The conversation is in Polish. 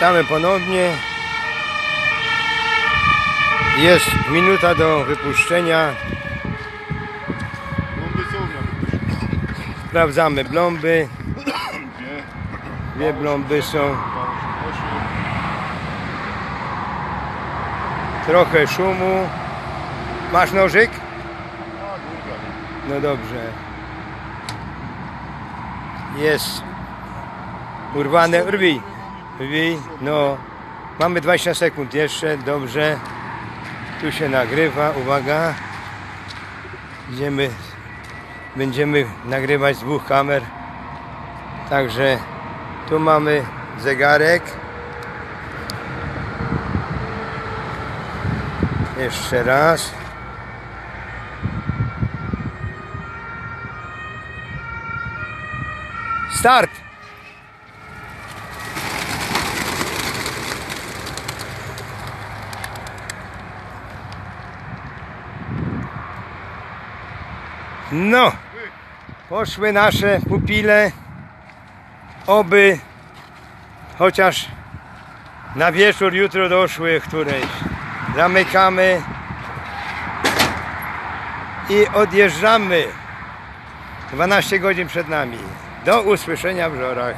Witamy ponownie. Jest minuta do wypuszczenia. Sprawdzamy blomby. dwie, blomby są. Trochę szumu. Masz nożyk? No dobrze. Jest urwane. Rwij. No. Mamy 20 sekund jeszcze. Dobrze. Tu się nagrywa. Uwaga. Idziemy. Będziemy nagrywać z dwóch kamer. Także tu mamy zegarek. Jeszcze raz. Start! No, poszły nasze pupile, oby chociaż na wieczór jutro doszły któreś. Zamykamy i odjeżdżamy. 12 godzin przed nami. Do usłyszenia w żorach.